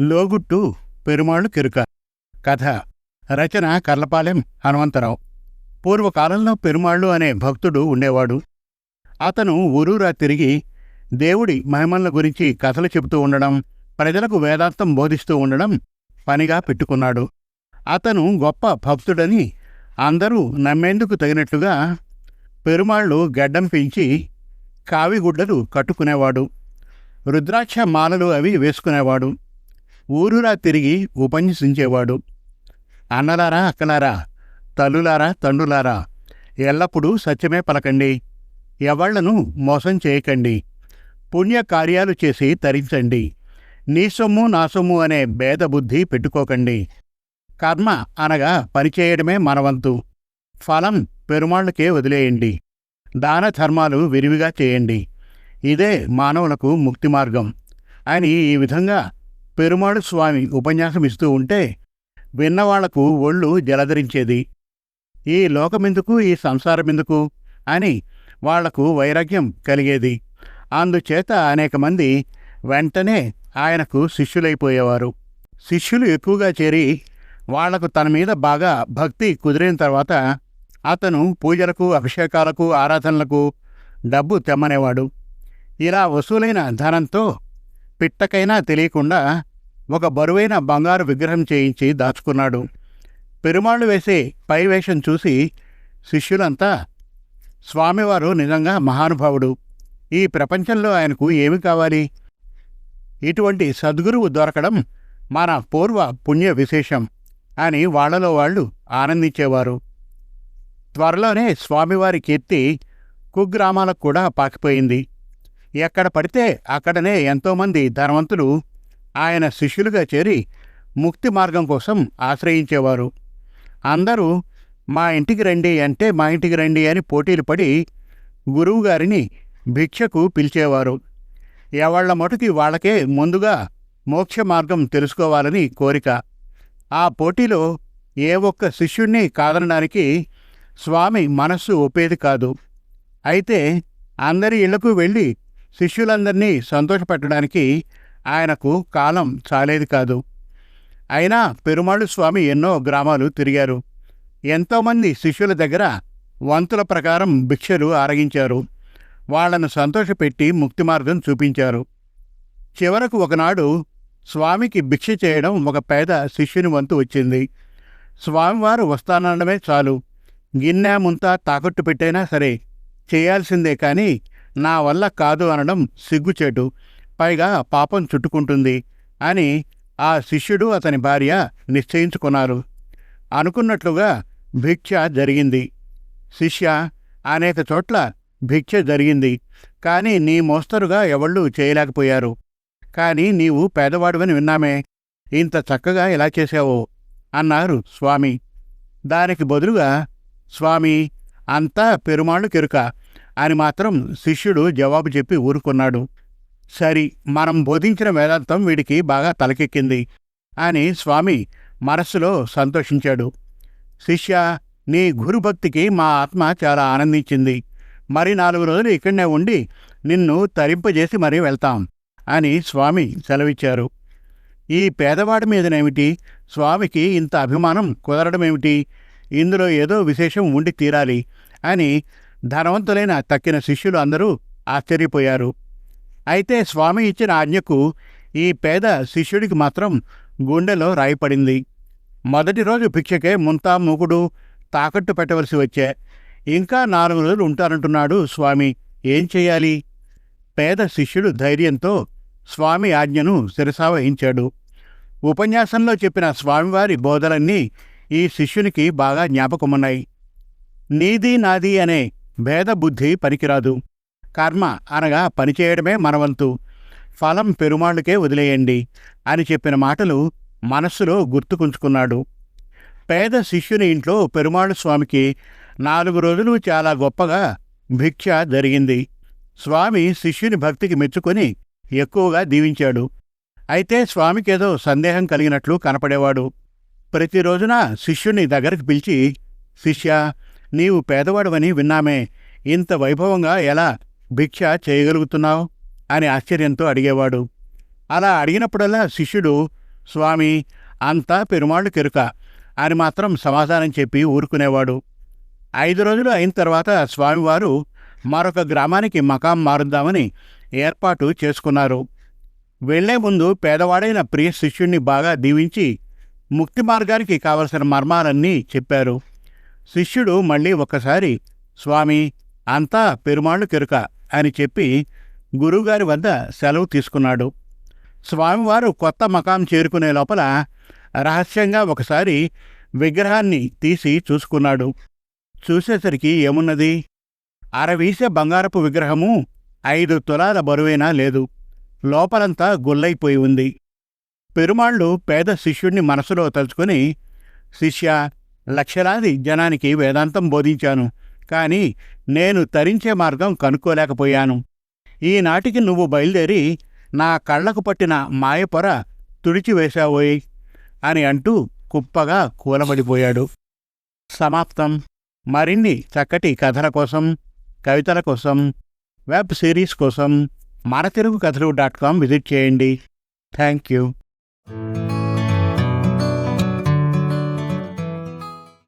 లోగుట్టు పెరుమాళ్ళు కిరుక. కథ. రచన కర్లపాలెం హనుమంతరావు. పూర్వకాలంలో పెరుమాళ్ళు అనే భక్తుడు ఉండేవాడు. అతను ఊరూరా తిరిగి దేవుడి మహిమల గురించి కథలు చెబుతూ ఉండడం ప్రజలకు వేదాంతం బోధిస్తూ ఉండడం పనిగా పెట్టుకున్నాడు. అతను గొప్ప భక్తుడని అందరూ నమ్మేందుకు తగినట్లుగా పెరుమాళ్ళు గడ్డం పెంచి కావిగుడ్డలు కట్టుకునేవాడు. రుద్రాక్ష మాలలు అవి వేసుకునేవాడు. ఊరురా తిరిగి ఉపన్యసించేవాడు. అన్నలారా అక్కలారా తల్లులారా తండ్రులారా ఎల్లప్పుడూ సత్యమే పలకండి. ఎవళ్ళను మోసం చేయకండి. పుణ్య కార్యాలు చేసి తరించండి. నీ సొమ్ము నా సొమ్ము అనే భేద బుద్ధి పెట్టుకోకండి. కర్మ అనగా పనిచేయడమే మనవంతు. ఫలం పెరుమాళ్ళకే వదిలేయండి. దాన ధర్మాలు విరివిగా చేయండి. ఇదే మానవులకు ముక్తి మార్గం. అని ఈ విధంగా పెరుమాడు స్వామి ఉపన్యాసం ఇస్తూ ఉంటే విన్నవాళ్ళకు ఒళ్ళు జలధరించేది. ఈ లోకమెందుకు? ఈ సంసారమెందుకు? అని వాళ్ళకు వైరాగ్యం కలిగేది. అందుచేత అనేక మంది వెంటనే ఆయనకు శిష్యులైపోయేవారు. శిష్యులు ఎక్కువగా చేరి వాళ్ళకు తన మీద బాగా భక్తి కుదిరిన తర్వాత అతను పూజలకు అభిషేకాలకు ఆరాధనలకు డబ్బు తెమ్మనేవాడు. ఇలా వసూలైన ధనంతో పిట్టకైనా తెలియకుండా ఒక బరువైన బంగారు విగ్రహం చేయించి దాచుకున్నాడు. పెరుమాళ్ళు వేసే పైవేషం చూసి శిష్యులంతా స్వామివారు నిజంగా మహానుభావుడు. ఈ ప్రపంచంలో ఆయనకు ఏమి కావాలి? ఇటువంటి సద్గురువు దొరకడం మన పూర్వ పుణ్య విశేషం అని వాళ్ళలో వాళ్ళు ఆనందించేవారు. త్వరలోనే స్వామివారి కీర్తి కుగ్రామాలకు కూడా పాకిపోయింది. ఎక్కడ పడితే అక్కడనే ఎంతోమంది ధనవంతులు ఆయన శిష్యులుగా చేరి ముక్తి మార్గం కోసం ఆశ్రయించేవారు. అందరూ మా ఇంటికి రండి అంటే మా ఇంటికి రండి అని పోటీలు పడి గురువుగారిని భిక్షకు పిలిచేవారు. ఎవళ్ళ మటుకి వాళ్ళకే ముందుగా మోక్ష మార్గం తెలుసుకోవాలని కోరిక. ఆ పోటీలో ఏ ఒక్క శిష్యుణ్ణి కాదనడానికి స్వామి మనస్సు ఒప్పేది కాదు. అయితే అందరి ఇళ్ళకు వెళ్ళి శిష్యులందరినీ సంతోషపెట్టడానికి ఆయనకు కాలం చాలేది కాదు. అయినా పెరుమాళ్ళు స్వామి ఎన్నో గ్రామాలు తిరిగారు. ఎంతోమంది శిష్యుల దగ్గర వంతుల ప్రకారం భిక్షలు ఆరగించారు. వాళ్ళను సంతోషపెట్టి ముక్తి మార్గం చూపించారు. చివరకు ఒకనాడు స్వామికి భిక్ష చేయడం ఒక పేద శిష్యుని వంతు వచ్చింది. స్వామివారు వస్తానడమే చాలు. గిన్నె ముంత తాకట్టు పెట్టైనా సరే చేయాల్సిందే కాని నా వల్ల కాదు అనడం సిగ్గుచేటు. పైగా పాపం చుట్టుకుంటుంది అని ఆ శిష్యుడు అతని భార్య నిశ్చయించుకున్నారు. అనుకున్నట్లుగా భిక్ష జరిగింది. శిష్య అనేక చోట్ల భిక్ష జరిగింది. కానీ నీ మోస్తరుగా ఎవళ్ళు చేయలేకపోయారు. కాని నీవు పేదవాడివని విన్నామే. ఇంత చక్కగా ఎలా చేశావో? అన్నారు స్వామి. దానికి బదులుగా స్వామి అంతా పెరుమాళ్ళు కెరుక. అని మాత్రం శిష్యుడు జవాబు చెప్పి ఊరుకున్నాడు. సరి మనం బోధించిన వేదాంతం వీడికి బాగా తలకెక్కింది అని స్వామి మనస్సులో సంతోషించాడు. శిష్య నీ గురుభక్తికి మా ఆత్మ చాలా ఆనందించింది. మరి నాలుగు రోజులు ఇక్కడనే ఉండి నిన్ను తరింపజేసి మరీ వెళ్తాం అని స్వామి సెలవిచ్చారు. ఈ పేదవాడి మీదనేమిటి? స్వామికి ఇంత అభిమానం కుదరడమేమిటి? ఇందులో ఏదో విశేషం ఉండి తీరాలి అని ధనవంతులైన తక్కిన శిష్యులు అందరూ ఆశ్చర్యపోయారు. అయితే స్వామి ఇచ్చిన ఆజ్ఞకు ఈ పేద శిష్యుడికి మాత్రం గుండెలో రాయిపడింది. మొదటి రోజు భిక్షకే ముంతా మూకుడు తాకట్టు పెట్టవలసి వచ్చే. ఇంకా నాలుగు రోజులు ఉంటానంటున్నాడు స్వామి. ఏం చెయ్యాలి పేద శిష్యుడు ధైర్యంతో స్వామి ఆజ్ఞను శిరసావహించాడు. ఉపన్యాసంలో చెప్పిన స్వామివారి బోధలన్నీ ఈ శిష్యునికి బాగా జ్ఞాపకమున్నాయి. నీది నాది అనే భేదబుద్ధి పనికిరాదు. కర్మ అనగా పనిచేయడమే మనవంతు. ఫలం పెరుమాళ్ళకే వదిలేయండి అని చెప్పిన మాటలు మనస్సులో గుర్తుకుంచుకున్నాడు. పేద శిష్యుని ఇంట్లో పెరుమాళ్ళు స్వామికి నాలుగు రోజులు చాలా గొప్పగా భిక్ష జరిగింది. స్వామి శిష్యుని భక్తికి మెచ్చుకొని ఎక్కువగా దీవించాడు. అయితే స్వామికేదో సందేహం కలిగినట్లు కనపడేవాడు. ప్రతిరోజున శిష్యుని దగ్గరికి పిలిచి శిష్య నీవు పేదవాడవని విన్నామే. ఇంత వైభవంగా ఎలా భిక్ష చేయగలుగుతున్నావు? అని ఆశ్చర్యంతో అడిగేవాడు. అలా అడిగినప్పుడల్లా శిష్యుడు స్వామి అంతా పెరుమాళ్ళు కెరుక అని మాత్రం సమాధానం చెప్పి ఊరుకునేవాడు. ఐదు రోజులు అయిన తర్వాత స్వామివారు మరొక గ్రామానికి మకాం మారుద్దామని ఏర్పాటు చేసుకున్నారు. వెళ్ళే ముందు పేదవాడైన ప్రియ శిష్యుణ్ణి బాగా దీవించి ముక్తి మార్గానికి కావలసిన మర్మాలన్నీ చెప్పారు. శిష్యుడు మళ్ళీ ఒక్కసారి స్వామి అంతా పెరుమాళ్ళు కెరుక అని చెప్పి గురువుగారి వద్ద సెలవు తీసుకున్నాడు. స్వామివారు కొత్త మకాం చేరుకునే లోపల రహస్యంగా ఒకసారి విగ్రహాన్ని తీసి చూసుకున్నాడు. చూసేసరికి ఏమున్నది? అరవీసే బంగారపు విగ్రహము ఐదు తులాల బరువైనా లేదు. లోపలంతా గుల్లైపోయి ఉంది. పెరుమాళ్ళు పేద శిష్యుణ్ణి మనసులో తలుచుకుని శిష్య లక్షలాది జనానికి వేదాంతం బోధించాను. కానీ నేను తరించే మార్గం కనుక్కోలేకపోయాను. ఈనాటికి నువ్వు బయలుదేరి నా కళ్ళకు పట్టిన మాయపొర తుడిచివేశావోయ్ అని అంటూ కుప్పగా కూలబడిపోయాడు. సమాప్తం. మరిన్ని చక్కటి కథల కోసం కవితల కోసం వెబ్ సిరీస్ కోసం మన తెలుగు కథలు డాట్ కామ్ విజిట్ చేయండి. Thank you